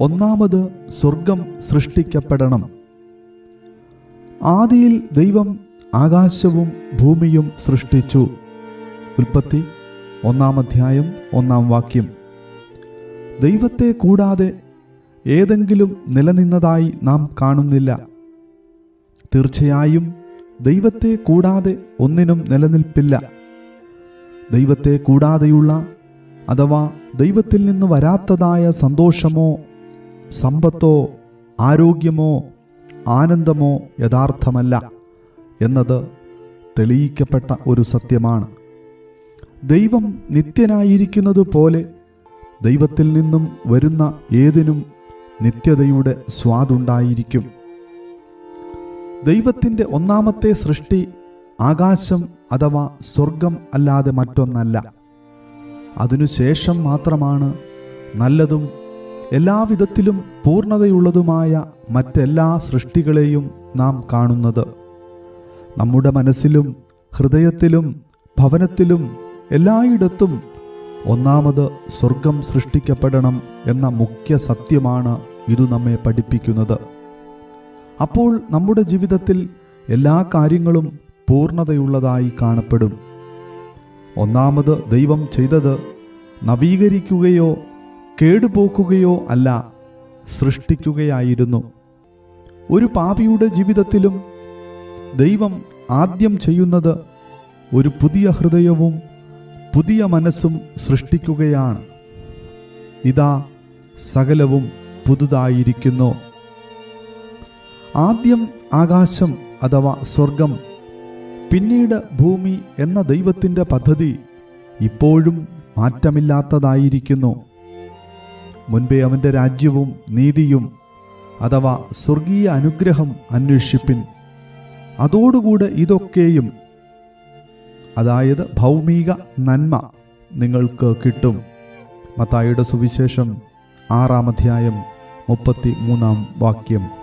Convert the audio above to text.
ഒന്നാമത് സ്വർഗം സൃഷ്ടിക്കപ്പെടണം. ആദിയിൽ ദൈവം ആകാശവും ഭൂമിയും സൃഷ്ടിച്ചു. ഉൽപ്പത്തി ഒന്നാം അധ്യായം ഒന്നാം വാക്യം. ദൈവത്തെ കൂടാതെ ഏതെങ്കിലും നിലനിന്നതായി നാം കാണുന്നില്ല. തീർച്ചയായും ദൈവത്തെ കൂടാതെ ഒന്നിനും നിലനിൽപ്പില്ല. ദൈവത്തെ കൂടാതെയുള്ള അഥവാ ദൈവത്തിൽ നിന്ന് വരാത്തതായ സന്തോഷമോ സമ്പത്തോ ആരോഗ്യമോ ആനന്ദമോ യഥാർത്ഥമല്ല എന്നത് തെളിയിക്കപ്പെട്ട ഒരു സത്യമാണ്. ദൈവം നിത്യനായിരിക്കുന്നത് പോലെ ദൈവത്തിൽ നിന്നും വരുന്ന ഏതിനും നിത്യതയുടെ സ്വാദുണ്ടായിരിക്കും. ദൈവത്തിന്റെ ഒന്നാമത്തെ സൃഷ്ടി ആകാശം അഥവാ സ്വർഗം അല്ലാതെ മറ്റൊന്നല്ല. അതിനുശേഷം മാത്രമാണ് നല്ലതും എല്ലാവിധത്തിലും പൂർണതയുള്ളതുമായ മറ്റെല്ലാ സൃഷ്ടികളെയും നാം കാണുന്നത്. നമ്മുടെ മനസ്സിലും ഹൃദയത്തിലും ഭവനത്തിലും എല്ലായിടത്തും ഒന്നാമത് സ്വർഗം സൃഷ്ടിക്കപ്പെടണം എന്ന മുഖ്യ സത്യമാണ് ഇത് നമ്മെ പഠിപ്പിക്കുന്നത്. അപ്പോൾ നമ്മുടെ ജീവിതത്തിൽ എല്ലാ കാര്യങ്ങളും പൂർണതയുള്ളതായി കാണപ്പെടും. ഒന്നാമത് ദൈവം ചെയ്തത് നവീകരിക്കുകയോ കേടുപോക്കുകയോ അല്ല സൃഷ്ടിക്കുകയായിരുന്നു. ഒരു പാപിയുടെ ജീവിതത്തിലും ദൈവം ആദ്യം ചെയ്യുന്നത് ഒരു പുതിയ ഹൃദയവും പുതിയ മനസ്സും സൃഷ്ടിക്കുകയാണ്. ഇതാ സകലവും പുതുതായിരിക്കുന്നു. ആദ്യം ആകാശം അഥവാ സ്വർഗം പിന്നീട് ഭൂമി എന്ന ദൈവത്തിന്റെ പദ്ധതി ഇപ്പോഴും മാറ്റമില്ലാത്തതായിരിക്കുന്നു. മുൻപേ അവന്റെ രാജ്യവും നീതിയും അഥവാ സ്വർഗീയ അനുഗ്രഹം അന്വേഷിപ്പിൻ. അതോടുകൂടെ ഇതൊക്കെയും അതായത് ഭൗമിക നന്മ നിങ്ങൾക്ക് കിട്ടും. മത്തായിയുടെ സുവിശേഷം ആറാം അധ്യായം മുപ്പത്തി മൂന്നാം വാക്യം.